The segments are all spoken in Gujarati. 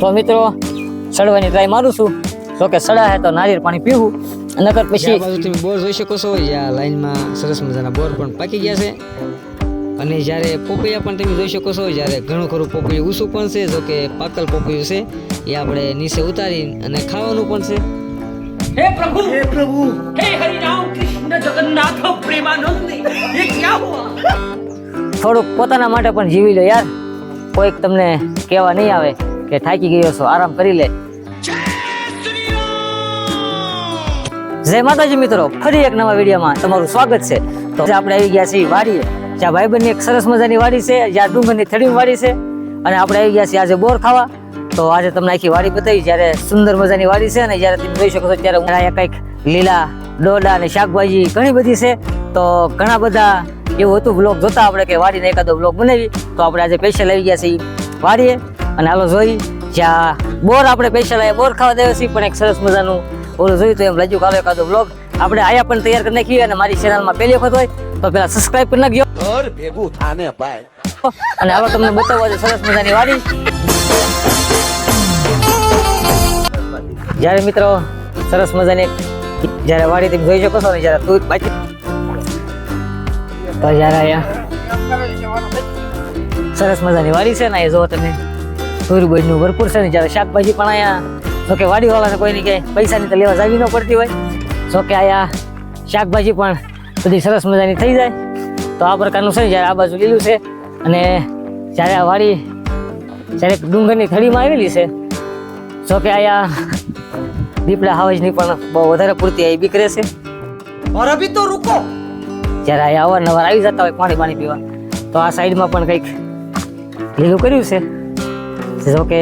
તો મિત્રો સડવાની ટ્રાય મારું છું. જો કે સડા હે તો નારિયેળ પાણી પીવું. નકર પછી તમે બોર જોઈ શકો છો આ લાઈનમાં સરસ મજાના બોર પણ પાકી ગયા છે. અને જ્યારે પોપૈયા પણ તમે જોઈ શકો છો જ્યારે ઘણું ખરું પોપૈયું ઊંચું પણ છે જો કે પાકલ પોપૈયું છે એ આપણે નીચે ઉતારી અને ખાવાનું પણ છે. હે પ્રભુ! હે પ્રભુ! હે હરિરામ કૃષ્ણ જગન્નાથ પ્રેમાનંદ! એ ક્યાં હુઆ? થોડુંક પોતાના માટે પણ જીવી લો યાર. કોઈક તમને કહેવા નહીં આવે. કે થાકી ગયો છો, આરામ કરી લે. જય માતાજી મિત્રો, ફરી એક નવા વિડીયોમાં તમારું સ્વાગત છે. તો આપણે આવી ગયા છીએ વાડીએ, જ્યાં ભાઈબંધની એક સરસ મજાની વાડી છે, જ્યાં ડુંગરની થડી વાડી છે, અને આપણે આવી ગયા છીએ આજે બોર ખાવા. તો આજે તમને આખી વાડી બતાવી, જ્યારે સુંદર મજાની વાડી છે, અને જ્યારે તમે જોઈ શકો છો ત્યારે કંઈક લીલા ડોડા અને શાકભાજી ઘણી બધી છે. તો ઘણા બધા એવું હતું બ્લોગ જોતા આપણે કે વાડીને એકાદો બ્લોગ બનાવી. તો આપણે આજે સ્પેશિયલ આવી ગયા છીએ વાડીએ. અને હાલો જોઈ જ્યાં બોર આપણે સ્પેશિયલ લાયા બોર ખાવા દેવા છીએ પણ એક સરસ મજાનું ઓલું જોયું તો એમ રજૂ કાલો કાદો બ્લોગ આપણે આયા પણ તૈયાર કરી નાખીએ અને મારી ચેનલમાં પહેલી વખત હોય તો પેલા સબસ્ક્રાઇબ કરી નાખજો. ઘર ભેગું થાને ભાઈ. અને હવે તમને બતાવવા સરસ મજાની વાડી. જ્યારે મિત્રો સરસ મજાની જ્યારે વાડી તમે જોઈ શકો છો ને જ્યારે તું બાકી તો જ્યારે અહીંયા સરસ મજાની વાડી છે ને એ જો તમે. સોરીબાઈનું ભરપૂર છે ને જ્યારે શાકભાજી પણ આયા અહીંયા જોકે વાડીવાળાને કોઈને કે પૈસાની તો લેવા જાવી ન પડતી હોય. જોકે આયા શાકભાજી પણ બધી સરસ મજાની થઈ જાય. તો આ પ્રકારનું છે જ્યારે આ બાજુ લીલું છે અને જ્યારે આ વાડી જ્યારે ડુંગરની થળીમાં આવેલી છે જોકે આયા દીપડા હાવજની પણ બહુ વધારે પૂરતી આવી બીક છે. ઓર તો રૂકો. જ્યારે આયા અવારનવાર આવી જતા હોય પાણી પાણી પીવા તો આ સાઈડમાં પણ કંઈક લીલું કર્યું છે. જો કે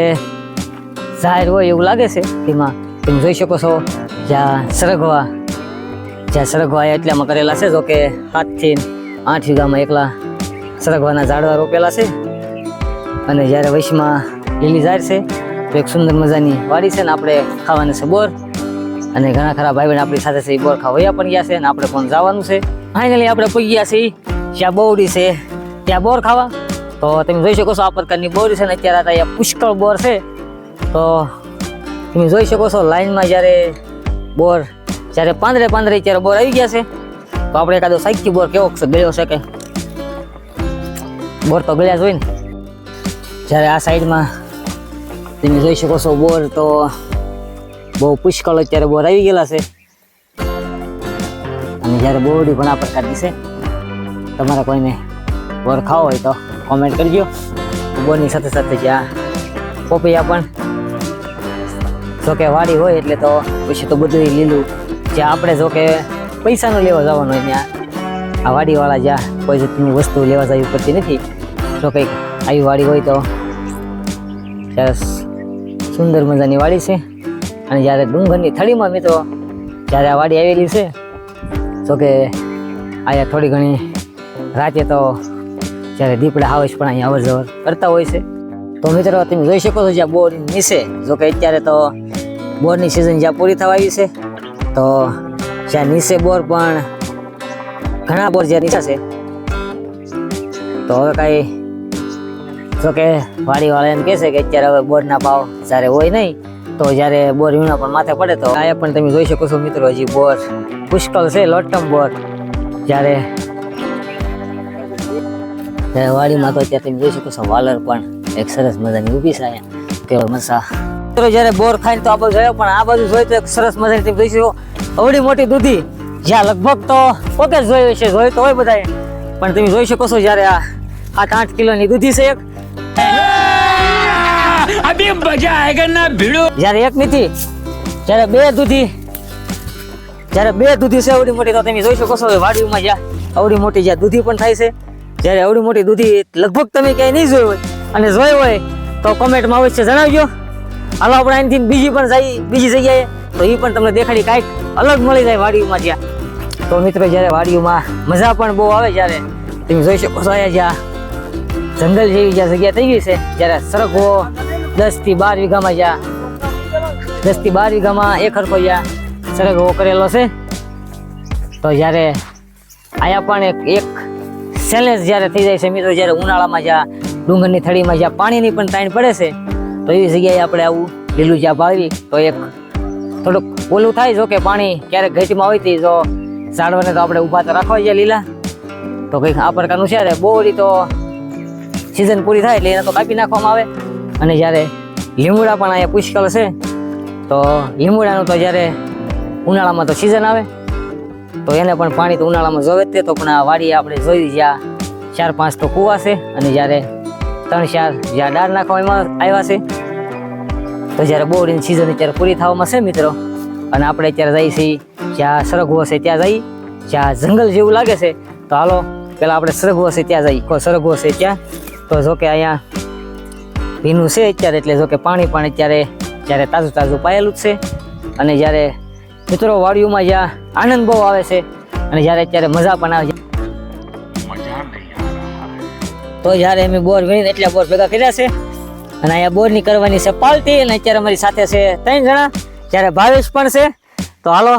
જાહેર હોય એવું લાગે છે તેમાં તમે જોઈ શકો છો, જ્યાં સરગવા જ્યાં સરગવા એટલામાં કરેલા છે, જો કે સાતથી આઠ વીઘામાં એકલા સરગવાના ઝાડવા રોપેલા છે. અને જ્યારે વૈશમાં લીલી ઝાડ છે, તો એક સુંદર મજાની વાડી છે ને આપણે ખાવાની છે બોર. અને ઘણા ખરા ભાઈ બહેન આપણી સાથે છે, એ બોર ખાવૈયા પણ ગયા છે અને આપણે પણ જવાનું છે. ફાઇનલી આપણે પહોંચી ગયા છીએ, જ્યાં બહુડી છે, ત્યાં બોર ખાવા. તો તમે જોઈ શકો છો આ પ્રકારની બોર છે ને અત્યારે અહીંયા પુષ્કળ બોર છે. તો તમે જોઈ શકો છો લાઈનમાં જ્યારે બોર, જ્યારે પાંદરે પાંદરે ત્યારે બોર આવી ગયા છે. તો આપણે એકાદો સાઈકી બોર કેવો છે, ગળ્યો છે કે બોર તો ગળ્યા જ હોય ને. જ્યારે આ સાઈડમાં તમે જોઈ શકો છો બોર તો બહુ પુષ્કળ અત્યારે બોર આવી ગયેલા છે. અને જ્યારે બોરડી પણ આ પ્રકારની છે, તમારે કોઈને બોર ખાવો હોય તો કોમેન્ટ કરજો. બોરની સાથે સાથે જ્યાં પોપૈયા પણ જો કે વાડી હોય એટલે તો પછી તો બધું લીલું. જ્યાં આપણે જો કે પૈસાનો લેવા જવાનું હોય ત્યાં, આ વાડીવાળા જ્યાં કોઈ જાતની વસ્તુ લેવા જવી પડતી નથી, જો કંઈક આવી વાડી હોય તો સુંદર મજાની વાડી છે. અને જ્યારે ડુંગરની થળીમાં મિત્રો, જ્યારે આ વાડી આવેલી છે તો કે થોડી ઘણી રાતે તો જ્યારે દીપડા હાવસ પણ અહીંયા અવર કરતા હોય છે. તો મિત્રો, તમે જોઈ શકો છો જ્યાં બોર નીચે, જો કે અત્યારે તો બોરની સિઝન જ્યાં પૂરી થવા આવી છે, તો જ્યાં નીચે બોર પણ ઘણા બોર જ્યાં નીચા છે. તો હવે કાંઈ, જો કે વાડીવાળા એમ કહે છે કે અત્યારે હવે બોરના ભાવ જ્યારે હોય નહીં, તો જ્યારે બોર વીણા પણ માથે પડે તો આ પણ તમે જોઈ શકો છો મિત્રો, હજી બોર પુષ્કળ છે, લોટમ બોર. જ્યારે વાડીમાં તો ત્યાં તમે જોઈ શકો છો વાલર પણ. એક સરસ મજાની ઊભી છે કે મસા મિત્રો જ્યારે બોર ખાઈને તો આ બાજુ જોયો પણ આ બાજુ જોઈ તો એક સરસ મજાની તમે જોઈ શકો. અવડી મોટી દૂધી જ્યાં લગભગ તો પોતે જ જોયું છે જોયું તો હોય બધાએ. પણ તમે જોઈ શકો છો જ્યારે આ આઠ આઠ કિલોની દૂધી છે એક. અભી મજા એક નથી જ્યારે બે દૂધી જયારે બે દૂધી છે અવડી મોટી તો તમે જોઈ શકો છો વાડીમાં જ્યાં અવડી મોટી જ્યાં દૂધી પણ થાય છે. જ્યારે આવડી મોટી દૂધી લગભગ તમે ક્યાંય નહીં જોઈ હોય અને જોઈ હોય તો કોમેન્ટમાં અવશ્ય જણાવજો. હાલો, આપણે અહીંથી બીજી પણ જઈ, બીજી જગ્યાએ, તો એ પણ તમને દેખાડી કાંઈક અલગ મળી જાય વાડીઓમાં જ્યાં. તો મિત્રો જ્યારે વાડીઓમાં મજા પણ બહુ આવે જ્યારે. તમે જોઈ શકો છો અહીંયા જ્યાં જંગલ જેવી જ્યાં જગ્યા થઈ ગઈ છે. જ્યારે સરગવો દસથી બાર વીઘામાં જ્યાં દસથી બાર વીઘામાં એક હરખો જ્યાં સરગવો કરેલો છે. તો જ્યારે અહીંયા પણ એક એક ચેલેન્જ જ્યારે થઈ જાય છે મિત્રો, જ્યારે ઉનાળામાં જ્યાં ડુંગરની થળીમાં જ્યાં પાણીની પણ તાણ પડે છે, તો એવી જગ્યાએ આપણે આવું લીલું ચા ભાવી તો એક થોડુંક ઓલું થાય જો કે પાણી ક્યારેક ઘટીમાં હોય તી જો ઝાડવાને તો આપણે ઊભા તો રાખવા છે લીલા. તો કંઈક આ પ્રકારનું છે ને બોરી તો સિઝન પૂરી થાય એટલે એને તો કાપી નાખવામાં આવે. અને જ્યારે લીમડા પણ અહીંયા પુષ્કળ છે, તો લીમડાનું તો જ્યારે ઉનાળામાં તો સિઝન આવે. તો એને પણ પાણી તો ઉનાળામાં જોવે જ તો પણ આ વાડી આપણે જોઈ જ્યાં ચાર પાંચ તો કૂવા છે અને જ્યારે ત્રણ ચાર જ્યાં ડાળ નાખવામાં આવ્યા છે, તો જ્યારે બોરની સિઝન અત્યારે પૂરી થવામાં છે મિત્રો, અને આપણે અત્યારે જઈએ છીએ જ્યાં સરગવો છે ત્યાં જઈ જ્યાં જંગલ જેવું લાગે છે, તો હાલો પેલા આપણે સરગવો છે ત્યાં જઈએ. કોઈ સરગવો છે ત્યાં? તો જો કે અહીંયા ભીનું છે અત્યારે, એટલે જો કે પાણી પણ અત્યારે જ્યારે તાજું તાજું પાયેલું જ છે, અને જ્યારે મિત્રો વાડીઓમાં જ્યાં આનંદ બહુ આવે છે અને જ્યારે અત્યારે મજા પણ આવે છે. તો જ્યારે અમે બોર વીણીને એટલા બોર ભેગા કર્યા છે અને અહીંયા બોરની કરવાની છે પાલટી અને અત્યારે અમારી સાથે છે ત્રણ જણા. જ્યારે ભાવેશ પણ છે તો હાલો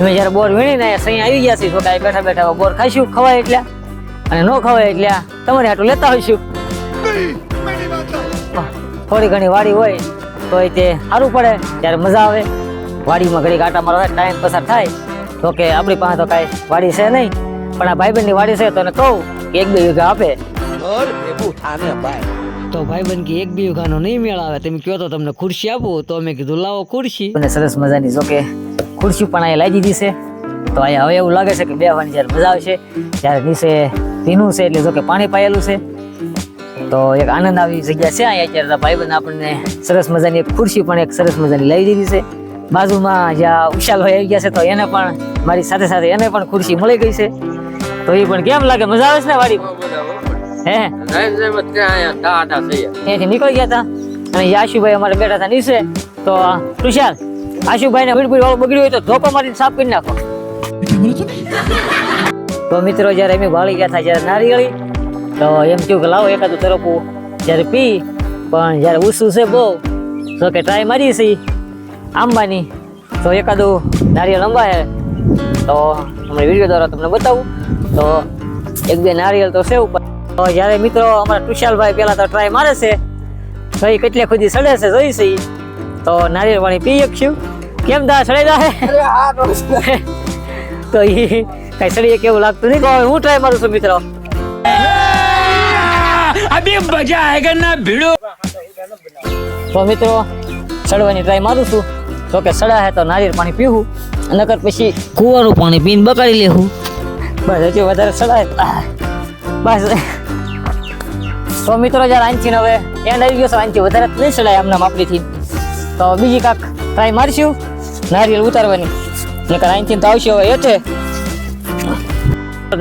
અમે જ્યારે બોર વીણીને અહીંયા સહી આવી ગયા છીએ તો કાંઈ બેઠા બેઠા બોર ખાઈશું ખવાય એટલે અને ન ખવાય એટલે તમારે આટલું લેતા હોઈશું. થોડી ઘણી વાડી હોય તો તે સારું પડે ત્યારે મજા આવે. વાડીમાં ઘડી કાંટા મારવા ટાઈમ પસાર થાય. તો કે આપણી પાસે તો કાંઈ વાડી છે નહીં. પણ આ ભાઈબંધની વાડી છે તો એને કહું કે એક બે વીઘા આપે. તો ભાઈબંધ કે એક બે વીઘાનો નહીં મેળ આવે. તમે કહો તો તમને ખુરશી આપું. તો અમે કીધું લાવો ખુરશી. અને સરસ મજાની જો કે ખુરશી પણ અહીંયા લાવી દીધી છે. તો અહીંયા હવે એવું લાગે છે કે બેવાની જ્યારે મજા આવશે જ્યારે નીચે ભીનું છે એટલે જો કે પાણી પાયેલું છે. તો એક આનંદ આવી જગ્યા છે. અહીંયા અત્યારે તો ભાઈબંધ આપણને સરસ મજાની એક ખુરશી પણ એક સરસ મજાની લાવી દીધી છે. બાજુમાં જ્યાં ઉશાલ હોય આવી ગયા છે તો એને પણ મારી સાથે સાથે એને પણ ખુરશી મળી ગઈ છે. તો એ પણ કેમ લાગે? મજા આવે છે ને વાડી હે ત્યાંથી નીકળી ગયા હતા અને એ આશુભાઈ અમારે બેઠા હતા નીચે. તો તુષાર આશુભાઈ ને પીડ વાળું બગડ્યું હોય તો ધોકો મારીને સાફ કરી નાખો. તો મિત્રો જ્યારે અમે વાળી ગયા હતા જ્યારે નારિયેળી તો એમ થયું કે લાવો એકાદું તરફું. જ્યારે પી પણ જ્યારે ઉસું છે બહુ તો કે ટ્રાય મારી છે આંબાની. તો એકાદું નારિયેળ અંબા છે. તો અમે વીડિયો દ્વારા તમને બતાવું. તો એક બે નારિયેળ તો સેવ પણ તો જ્યારે મિત્રો અમારા તુષાલભાઈ પહેલાં તો ટ્રાય મારે છે. તો એ કેટલે ખુદી સડે છે જોઈ છે તો નારિયેળ પાણી પી શકશું કેમ દા સડે દા તો એ કઈ સડીએ કેવું લાગતું નહીં. તો હું ટ્રાય મારું છું મિત્રો. અભી મજા આયગન ના ભીડો? તો મિત્રો ચડવાની ટ્રાય મારું છું. તો કે સડા હે તો નારિયેળ પાણી પીવું નકર પછી કુવાનું પાણી પીને બકાડી લેવું. બસ, હજી વધારે સડાય બસ. તો મિત્રો, જ્યારે આંચીને હવે એન્ડ આવી ગયો છે આંચી વધારે નહીં સડાય આમના માપડીથી. તો બીજી કાંક ટ્રાય મારશું. નારિયેળ ઉતારવાની. નકર આંચી તો આવશે હવે હેઠે.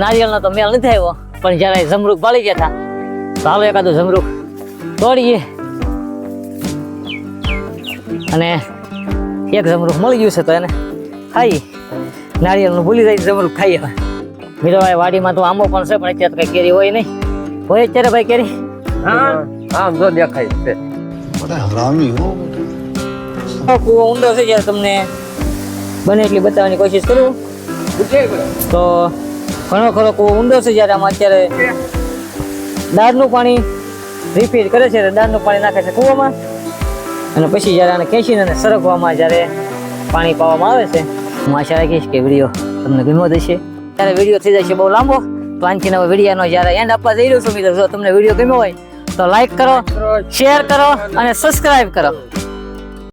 નારિયેળનો તો મેળ નથી આવ્યો, પણ જ્યારે જમરૂક બાળી ગયા હતા, તો હાલો એકાદું જમરૂક તોડીએ. અને એક જમરૂખ મળી ગયું છે તો એને ખાઈ. નારિયેળનું ભૂલી જાય જમરૂખ ખાઈ હવે. મીરાભાઈ વાડીમાં તો આંબો પણ છે પણ અત્યારે કઈ કેરી હોય નહીં. હોય અત્યારે ભાઈ કેરી? હા? આમ જો દેખાય છે. કૂવો ઊંડો છે જ્યારે તમને બને એટલી બતાવવાની કોશિશ કરું. તો ઘણો ખરો કૂવો ઊંડો છે જ્યારે આમાં અત્યારે દાળનું પાણી રિપીટ કરે છે દાળનું પાણી નાખે છે કૂવામાં. અને પછી જ્યારે આને ખેંચીને અને સરગવામાં જ્યારે પાણી પાવામાં આવે છે હું આશા રાખીશ કે વીડિયો તમને ગમ્યો હશે. ત્યારે વીડિયો થઈ જશે બહુ લાંબો તો આનથી નવો વિડીયાનો જ્યારે એન્ડ આપવા જઈ રહ્યો છું મિત્રો જો તમને વીડિયો ગમ્યો હોય તો લાઈક કરો શેર કરો. અને સબસ્ક્રાઈબ કરો.